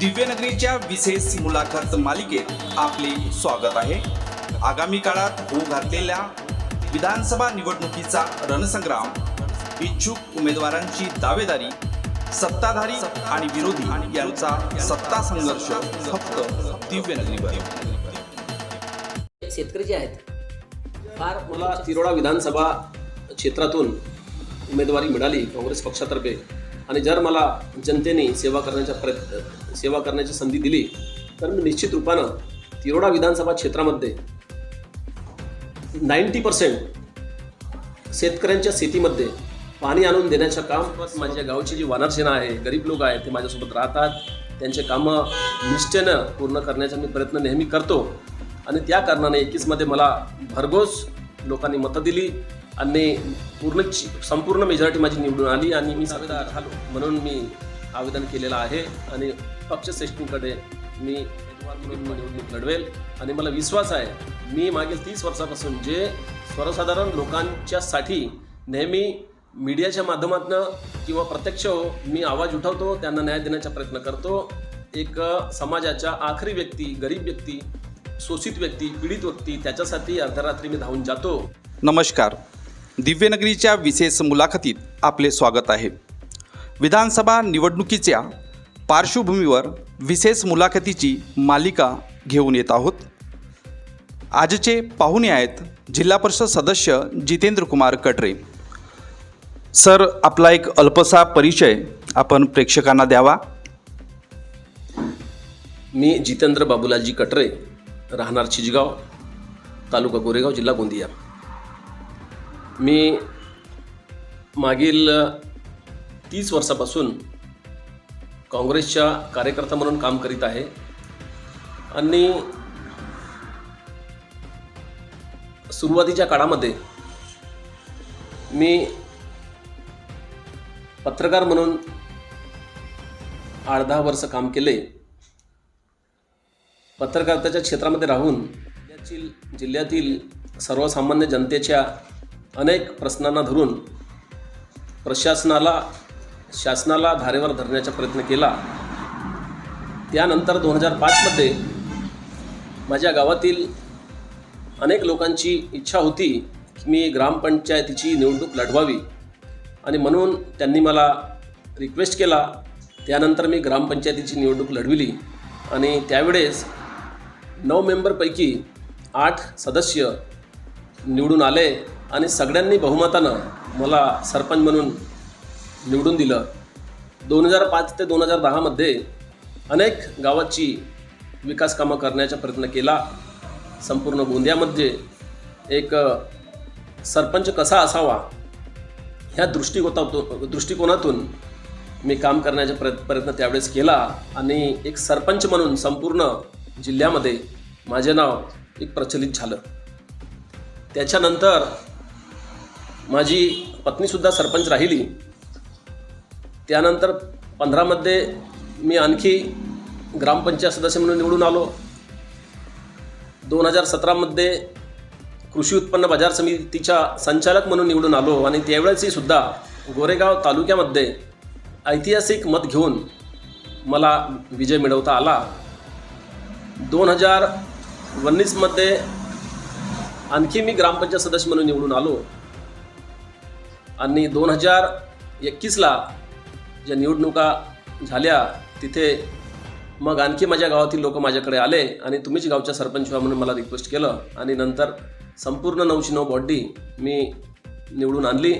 दिव्यनगरीच्या विशेष मुलाखत मालिकेत आपले स्वागत आहे. आगामी काळात होऊ घातलेल्या विधानसभा निवडणुकीचा रणसंग्राम इच्छुक उमेदवारांची दावेदारी सत्ताधारी आणि विरोधी यांचा सत्ता संघर्ष फक्त दिव्यनगरीवर. शेतकरी जे आहेत फार मला तिरोडा विधानसभा क्षेत्रातून उमेदवारी मिळाली काँग्रेस पक्षातर्फे. आणि जर मला जनतेने सेवा करण्याच्या प्रयत्न सेवा करण्याची संधी दिली तर मी निश्चित रूपानं तिरोडा विधानसभा क्षेत्रामध्ये नाईंटी पर्सेंट शेतकऱ्यांच्या शेतीमध्ये पाणी आणून देण्याचं काम माझ्या गावची जी वानरसेना आहे गरीब लोक आहेत ते माझ्यासोबत राहतात त्यांचे कामं निष्ठेनं पूर्ण करण्याचा मी प्रयत्न नेहमी करतो. आणि त्या कारणाने एकवीसमध्ये मला भरघोस लोकांनी मतं दिली आणि पूर्ण संपूर्ण मेजॉरिटी माझी निवडून आली आणि मी सावेदार झालो म्हणून मी आवेदन केलेलं आहे. आणि पक्षश्रेष्ठींकडे मी निवडणूक लढवेल. आणि मला विश्वास आहे मी मागील तीस वर्षापासून जे सर्वसाधारण लोकांच्यासाठी नेहमी मीडियाच्या माध्यमातून किंवा प्रत्यक्ष हो मी आवाज उठवतो त्यांना न्याय देण्याचा प्रयत्न करतो. एक समाजाच्या आखरी व्यक्ती गरीब व्यक्ती शोषित व्यक्ती पीडित व्यक्ती त्याच्यासाठी अर्धरात्री मी धावून जातो. नमस्कार. दिव्यनगरीच्या विशेष मुलाखतीत आपले स्वागत आहे. विधानसभा निवडणुकीच्या पार्श्वभूमीवर विशेष मुलाखतीची मालिका घेऊन येत आहोत. आजचे पाहुणे आहेत जिल्हा परिषद सदस्य जितेंद्र कुमार कटरे. सर आपला एक अल्पसा परिचय आपण प्रेक्षकांना द्यावा. मी जितेंद्र बाबूलालजी कटरे. राहणार चिजगाव तालुका गोरेगाव जिल्हा गोंदिया. मी मागील तीस वर्षापासून काँग्रेसच्या कार्यकर्ता म्हणून काम करीत आहे. आणि सुरुवातीच्या काळामध्ये मी पत्रकार म्हणून आठ दहा वर्ष काम केले. पत्रकारिताच्या क्षेत्रामध्ये राहून जिल्ह्यातील जिल्ह्यातील सर्वसामान्य जनतेच्या अनेक प्रश्नांना धरून प्रशासनाला शासनाला धारेवर धरण्याचा प्रयत्न केला. त्यानंतर दोन हजार पाचमध्ये माझ्या गावातील अनेक लोकांची इच्छा होती की मी ग्रामपंचायतीची निवडणूक लढवावी. आणि म्हणून त्यांनी मला रिक्वेस्ट केला. त्यानंतर मी ग्रामपंचायतीची निवडणूक लढविली. आणि त्यावेळेस नऊ मेंबरपैकी आठ सदस्य निवडून आले आणि सगळ्यांनी बहुमतानं मला सरपंच म्हणून निवडून दिलं. दोन हजार पाच ते दोन हजार दहामध्ये अनेक गावाची विकास कामं करण्याचा प्रयत्न केला. संपूर्ण गोंदियामध्ये एक सरपंच कसा असावा ह्या दृष्टिकोनातून दृष्टिकोनातून मी काम करण्याचा प्र प्रयत्न त्यावेळेस केला आणि एक सरपंच म्हणून संपूर्ण जिल्ह्यामध्ये माझे नाव एक प्रचलित झालं. त्याच्यानंतर माझी पत्नीसुद्धा सरपंच राहिली. त्यानंतर पंधरामध्ये मी आणखी ग्रामपंचायत सदस्य म्हणून निवडून आलो. दोन हजार सतरामध्ये कृषी उत्पन्न बाजार समितीच्या संचालक म्हणून निवडून आलो आणि त्यावेळेसही सुद्धा गोरेगाव तालुक्यामध्ये ऐतिहासिक मत घेऊन मला विजय मिळवता आला. दोन हजार वन्नीसमध्ये आणखी मी ग्रामपंचायत सदस्य म्हणून निवडून आलो. आणि दोन हजार एकवीसला ज्या निवडणुका झाल्या तिथे मग आणखी माझ्या गावातील लोक माझ्याकडे आले आणि तुम्हीच गावच्या सरपंच व्हा म्हणून मला रिक्वेस्ट केलं. आणि नंतर संपूर्ण नऊशे नऊ बॉडी मी निवडून आणली.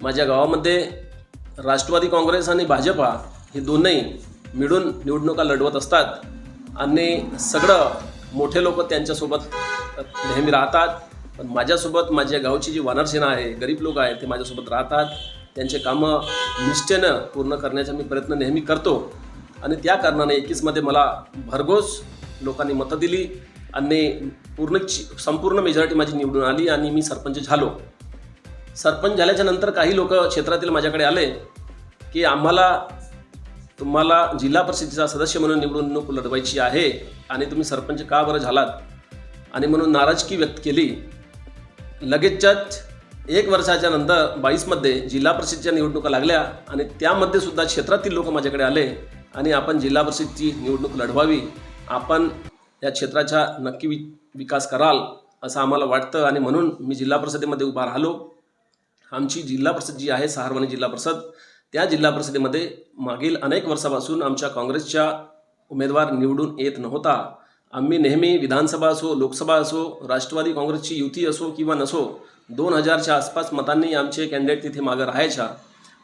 माझ्या गावामध्ये राष्ट्रवादी काँग्रेस आणि भाजपा हे दोनही मिळून निवडणुका लढवत असतात. आणि सगळं मोठे लोक त्यांच्यासोबत नेहमी राहतात. पण माझ्यासोबत माझ्या गावची जी वानरसेना आहे गरीब लोक आहेत ते माझ्यासोबत राहतात. त्यांचे कामं निष्ठेनं पूर्ण करण्याचा मी प्रयत्न नेहमी करतो. आणि त्या कारणाने एकवीसमध्ये मला भरघोस लोकांनी मतं दिली आणि पूर्ण संपूर्ण मेजॉरिटी माझी निवडून आली आणि मी सरपंच झालो. सरपंच झाल्याच्यानंतर काही लोक क्षेत्रातील माझ्याकडे आले की आम्हाला तुम्हाला जिल्हा परिषदेचा सदस्य म्हणून निवडणूक लढवायची आहे आणि तुम्ही सरपंच का बरं झालात? आणि म्हणून नाराजगी व्यक्त केली. लगेचच एक वर्षाच्या नंतर बावीसमध्ये जिल्हा परिषदेच्या निवडणुका लागल्या आणि त्यामध्ये सुद्धा क्षेत्रातील लोक माझ्याकडे आले आणि आपण जिल्हा परिषदची निवडणूक लढवावी. आपण या क्षेत्राचा नक्की वि विकास कराल असं आम्हाला वाटतं आणि म्हणून मी जिल्हा परिषदेमध्ये उभा राहिलो. आमची जिल्हा परिषद जी आहे सहारवानी जिल्हा परिषद त्या जिल्हा परिषदेमध्ये मागील अनेक वर्षापासून आमच्या काँग्रेसच्या उमेदवार निवडून येत नव्हता. आम्ही नेहमी विधानसभा असो लोकसभा असो राष्ट्रवादी काँग्रेसची युती असो किंवा नसो दोन हजारच्या आसपास मतांनी आमचे कॅन्डिडेट तिथे मागं राहायच्या.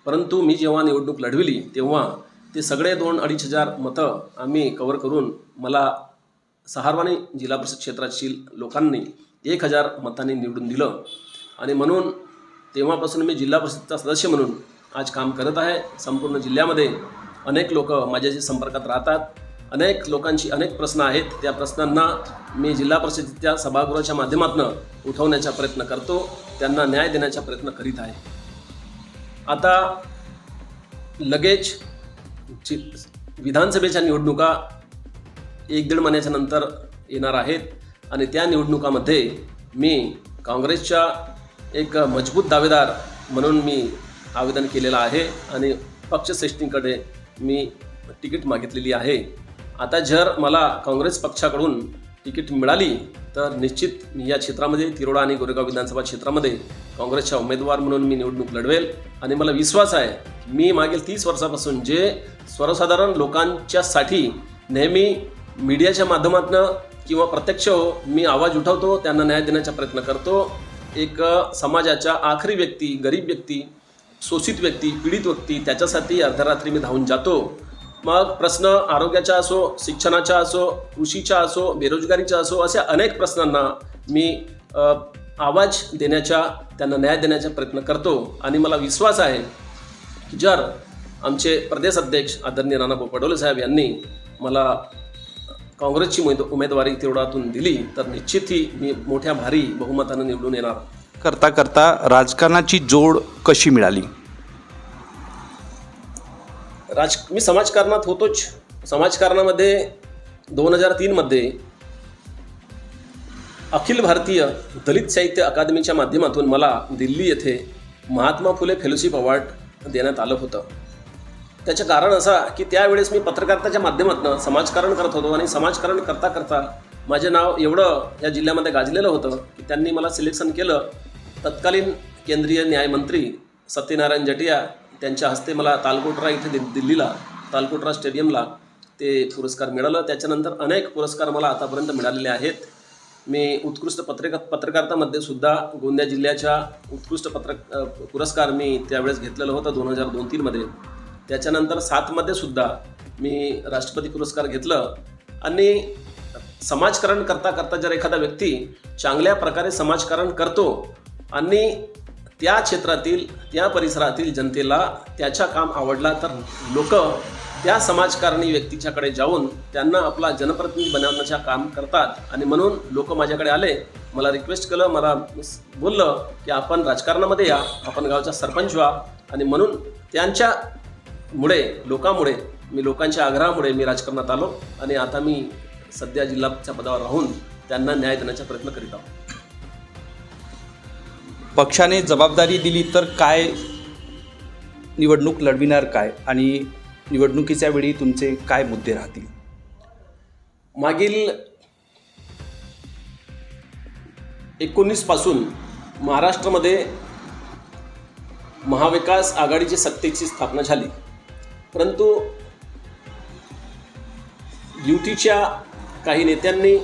परंतु मी जेव्हा निवडणूक लढविली तेव्हा ते सगळे दोन अडीच हजार मतं आम्ही कव्हर करून मला सहारवानी जिल्हा परिषद क्षेत्रातील लोकांनी एक हजार मतांनी निवडून दिलं. आणि म्हणून तेव्हापासून मी जिल्हा परिषदचा सदस्य म्हणून आज काम करत आहे. संपूर्ण जिल्ह्यामध्ये अनेक लोक माझ्याशी संपर्कात राहतात. अनेक लोकांची अनेक प्रश्न आहेत. त्या प्रश्नांना मी जिल्हा परिषदेच्या सभागृहाच्या माध्यमातून उठवण्याचा प्रयत्न करतो. त्यांना न्याय देण्याचा प्रयत्न करीत आहे. आता लगेच विधानसभेच्या निवडणुका एक दीड महिन्याच्या नंतर येणार आहेत. आणि त्या निवडणुकामध्ये मी काँग्रेसच्या एक मजबूत दावेदार म्हणून मी आवेदन केलेलं आहे आणि पक्षश्रेष्ठींकडे मी तिकीट मागितलेली आहे. आता जर मला काँग्रेस पक्षाकडून तिकीट मिळाली तर निश्चित मी या क्षेत्रामध्ये तिरोडा आणि गोरेगाव विधानसभा क्षेत्रामध्ये काँग्रेसच्या उमेदवार म्हणून मी निवडणूक लढवेल. आणि मला विश्वास आहे मी मागील तीस वर्षापासून जे सर्वसाधारण लोकांच्यासाठी नेहमी मीडियाच्या माध्यमातून किंवा प्रत्यक्ष हो मी आवाज उठवतो त्यांना न्याय देण्याचा प्रयत्न करतो. एक समाजाच्या आखरी व्यक्ती गरीब व्यक्ती शोषित व्यक्ती पीडित व्यक्ती त्याच्यासाठी अर्धरात्री मी धावून जातो. मग प्रश्न आरोग्याचा असो शिक्षणाचा असो कृषीचा असो बेरोजगारीचा असो अशा अनेक प्रश्नांना मी आवाज देण्याचा त्यांना न्याय देण्याचा प्रयत्न करतो. आणि मला विश्वास आहे की जर आमचे प्रदेश अध्यक्ष आदरणीय नाना पडोले साहेब यांनी मला काँग्रेसची उमेद उमेदवारी तेवढ्यातून दिली तर निश्चित ही मी मोठ्या भारी बहुमतानं निवडून येणार. करता करता राजकारणाची जोड कशी मिळाली? राज मी समाजकारणात होतोच. समाजकारणामध्ये दोन हजार तीनमध्ये अखिल भारतीय दलित साहित्य अकादमीच्या माध्यमातून मला दिल्ली येथे महात्मा फुले फेलोशिप अवॉर्ड देण्यात आलं होतं. त्याचं कारण असं की त्यावेळेस मी पत्रकारिताच्या माध्यमातून समाजकारण करत होतो आणि समाजकारण करता करता माझे नाव एवढं या जिल्ह्यामध्ये गाजलेलं होतं की त्यांनी मला सिलेक्शन केलं तत्कालीन केंद्रीय न्यायमंत्री सत्यनारायण जटिया त्यांच्या हस्ते मला तालकोटरा इथे दि दिल्लीला तालकोटरा स्टेडियमला ते पुरस्कार मिळालं. त्याच्यानंतर अनेक पुरस्कार मला आतापर्यंत मिळालेले आहेत. मी उत्कृष्ट पत्रकार पत्रकारितामध्ये सुद्धा गोंदिया जिल्ह्याच्या उत्कृष्ट पत्र पुरस्कार मी त्यावेळेस घेतलेलं होतं दोन हजार दोन तीनमध्ये त्याच्यानंतर सातमध्ये सुद्धा मी राष्ट्रपती पुरस्कार घेतलं. आणि समाजकारण करता करता जर एखादा व्यक्ती चांगल्या प्रकारे समाजकारण करतो आणि त्या क्षेत्रातील त्या परिसरातील जनतेला त्याचा काम आवडला तर लोक त्या समाजकारणी व्यक्तीच्याकडे जाऊन त्यांना आपला जनप्रतिनिधी बनवण्याच्या काम करतात. आणि म्हणून लोक माझ्याकडे आले मला रिक्वेस्ट केलं मला बोललं की आपण राजकारणामध्ये या आपण गावचा सरपंच व्हा. आणि म्हणून त्यांच्या मुळे लोकांमुळे मी लोकांच्या आग्रहामुळे मी राजकारणात आलो. आणि आता मी सध्या जिल्हाच्या पदावर राहून त्यांना न्याय देण्याचा प्रयत्न करीत आहोत. पक्षाने जबाबदारी दिली तर काय? निवडणूक लढविणार काय? आणि निवडणुकीच्या वेळी तुमचे काय मुद्दे राहतील? मागील एकोणीसपासून महाराष्ट्रामध्ये महाविकास आघाडीची सत्तेची स्थापना झाली. परंतु युतीच्या काही नेत्यांनी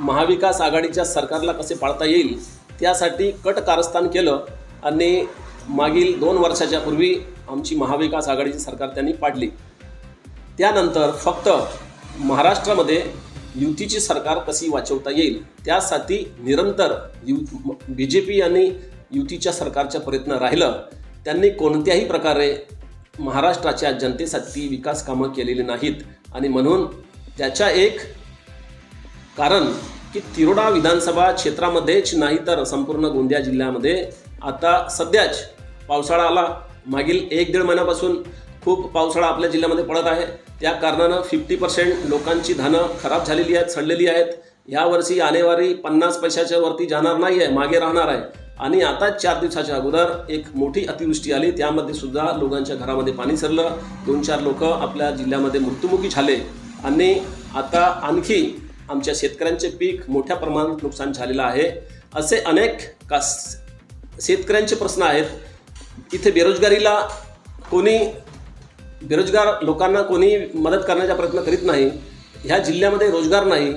महाविकास आघाडीच्या सरकारला कसे पाळता येईल त्यासाठी कट कारस्थान केलं आणि मागील दोन वर्षाच्या पूर्वी आमची महाविकास आघाडीची सरकार त्यांनी पाडली. त्यानंतर फक्त महाराष्ट्रामध्ये युतीची सरकार कशी वाचवता येईल त्यासाठी निरंतर यु बी जे पी आणि युतीच्या सरकारचा प्रयत्न राहिलं. त्यांनी कोणत्याही प्रकारे महाराष्ट्राच्या जनतेसाठी विकास कामं केलेली नाहीत. आणि म्हणून त्याच्या एक कारण की तिरोडा विधानसभा क्षेत्रामध्येच नाही तर संपूर्ण गोंदिया जिल्ह्यामध्ये आता सध्याच पावसाळा आला. मागील एक दीड महिन्यापासून खूप पावसाळा आपल्या जिल्ह्यामध्ये पडत आहे. त्या कारणानं फिफ्टी पर्सेंट लोकांची धानं खराब झालेली आहेत सडलेली आहेत. यावर्षी आणेवारी पन्नास पैशाच्या वरती जाणार नाही आहे मागे राहणार आहे. आणि आता चार दिवसाच्या अगोदर एक मोठी अतिवृष्टी आली. त्यामध्ये सुद्धा लोकांच्या घरामध्ये पाणी सरलं. दोन चार लोक आपल्या जिल्ह्यामध्ये मृत्युमुखी झाले. आणि आता आणखी आमच्या शेतकऱ्यांचे पीक मोठ्या प्रमाणात नुकसान झालेलं आहे. असे अनेक कास शेतकऱ्यांचे प्रश्न आहेत. इथे बेरोजगारीला कोणी बेरोजगार लोकांना कोणी मदत करण्याचा प्रयत्न करीत नाही. ह्या जिल्ह्यामध्ये रोजगार नाही.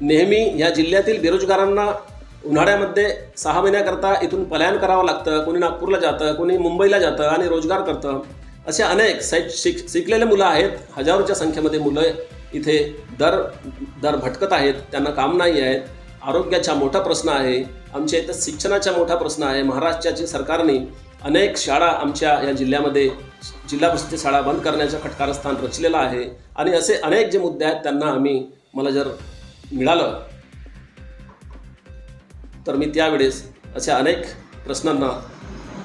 नेहमी ह्या जिल्ह्यातील बेरोजगारांना उन्हाळ्यामध्ये सहा महिन्याकरता इथून पलायन करावं लागतं. कोणी नागपूरला जातं कोणी मुंबईला जातं आणि रोजगार करतं. असे अनेक सै शिक शिकलेले मुलं आहेत. हजारोच्या संख्येमध्ये मुलं इथे दर दर भटकत आहेत त्यांना काम नाही आहेत आरोग्याचा मोठा प्रश्न आहे आमच्या इथं शिक्षणाचा मोठा प्रश्न आहे महाराष्ट्राचे सरकारने अनेक शाळा आमच्या या जिल्ह्यामध्ये जिल्हा परिषदेच्या शाळा बंद करण्याचं खटकारस्थान रचलेलं आहे. आणि असे अनेक जे मुद्दे आहेत त्यांना आम्ही मला जर मिळालं तर मी त्यावेळेस अशा अनेक प्रश्नांना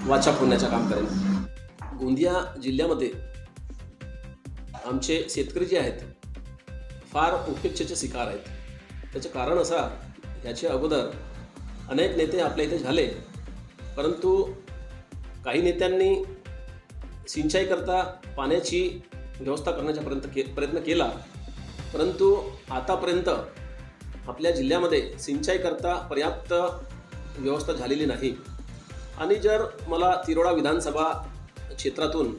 वाचा फोडण्याचं काम करेन. गोंदिया जिल्ह्यामध्ये आमचे शेतकरी जे आहेत फार उपेक्षेचे शिकार आहेत. त्याचं कारण असा याच्या अगोदर अनेक नेते आपल्या इथे झाले. परंतु काही नेत्यांनी सिंचाईकरता पाण्याची व्यवस्था करण्याचा पर्यंत के प्रयत्न केला. परंतु आतापर्यंत आपल्या जिल्ह्यामध्ये सिंचाईकरता पर्याप्त व्यवस्था झालेली नाही. आणि जर मला तिरोडा विधानसभा क्षेत्रातून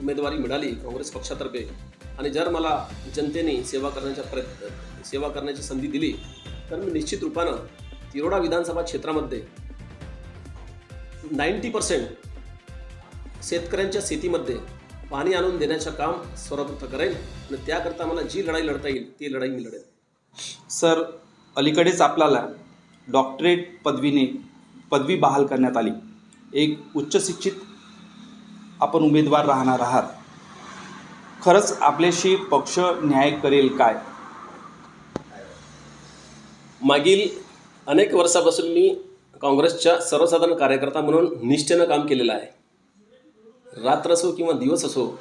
उमेदवारी मिळाली काँग्रेस पक्षातर्फे आणि जर मला जनतेने सेवा करण्याच्या प्रयत्न सेवा करण्याची संधी दिली तर मी निश्चित रूपानं तिरोडा विधानसभा क्षेत्रामध्ये नाईंटी पर्सेंट शेतकऱ्यांच्या शेतीमध्ये पाणी आणून देण्याचं काम सर्वप्रथम करेल आणि त्याकरता मला जी लढाई लढता येईल ती लढाई मी लढेल सर अलीकडेच आपल्याला डॉक्टरेट पदवीने पदवी बहाल करण्यात आली. एक उच्च शिक्षित आपण उमेदवार राहणार आहात. खरंच आपल्याशी पक्ष न्याय करेल काय? मागील अनेक वर्षापासून मी काँग्रेसच्या सर्वसाधारण कार्यकर्ता म्हणून निष्ठेनं काम केलेलं आहे. रात्र असो किंवा दिवस असो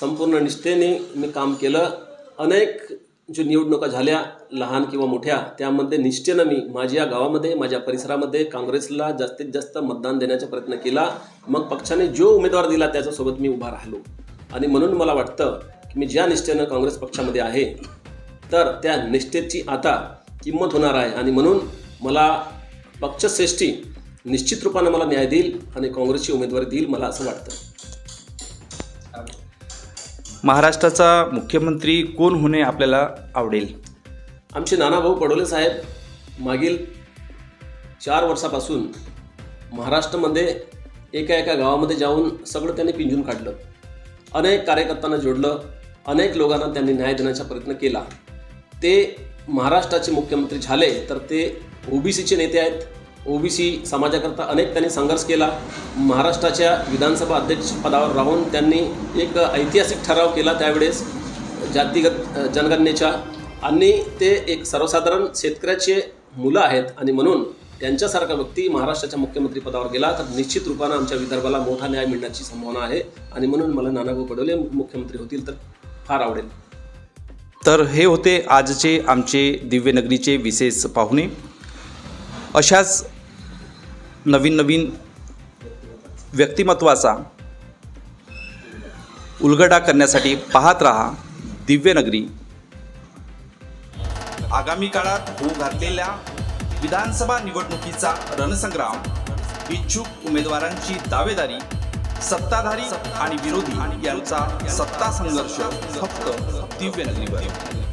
संपूर्ण निष्ठेने मी काम केलं. अनेक जो निवडणुका झाल्या लहान किंवा मोठ्या त्यामध्ये निष्ठेनं मी माझ्या गावामध्ये माझ्या परिसरामध्ये काँग्रेसला जास्तीत जास्त मतदान देण्याचा प्रयत्न केला. मग पक्षाने जो उमेदवार दिला त्याच्यासोबत मी उभा राहिलो. आणि म्हणून मला वाटतं की मी ज्या निष्ठेनं काँग्रेस पक्षामध्ये आहे तर त्या निष्ठेची आता किंमत होणार आहे. आणि म्हणून मला पक्षश्रेष्ठी निश्चित रूपानं मला न्याय देईल आणि काँग्रेसची उमेदवारी देईल मला असं वाटतं. महाराष्ट्राचा मुख्यमंत्री कोण होणे आपल्याला आवडेल? आमचे नानाभाऊ पडोले साहेब मागील चार वर्षापासून महाराष्ट्रामध्ये एका एका गावामध्ये जाऊन सगळं त्यांनी पिंजून काढलं. अनेक कार्यकर्त्यांना जोडलं अनेक लोकांना त्यांनी न्याय देण्याचा प्रयत्न केला. ते महाराष्ट्राचे मुख्यमंत्री झाले तर ते ओबीसीचे नेते आहेत ओबीसी समाजाकरता अनेक त्यांनी संघर्ष केला. महाराष्ट्राच्या विधानसभा अध्यक्ष पदावर राहून त्यांनी एक ऐतिहासिक ठराव केला त्यावेळेस. जातीगत जनगणनेच्या. आणि ते एक सर्वसाधारण शेतकऱ्याचे मुलं आहेत आणि म्हणून त्यांच्यासारखा व्यक्ती महाराष्ट्राच्या मुख्यमंत्री पदावर गेला तर निश्चित रूपानं आमच्या विदर्भाला मोठा न्याय मिळण्याची संभावना आहे. आणि म्हणून मला नानाभाऊ पडोले मुख्यमंत्री होतील तर फार आवडेल. तर हे होते आजचे आमचे दिव्यनगरीचे विशेष पाहुणे. अशाच नवीन नवीन व्यक्तिमत्वाचा उलगडा करण्यासाठी पाहत रहा दिव्यनगरी आगामी काळात होऊ घातलेल्या विधानसभा निवडणुकीचा रणसंग्राम इच्छुक उमेदवारांची दावेदारी सत्ताधारी आणि विरोधी यांचा सत्ता संघर्ष फक्त दिव्यनगरीवर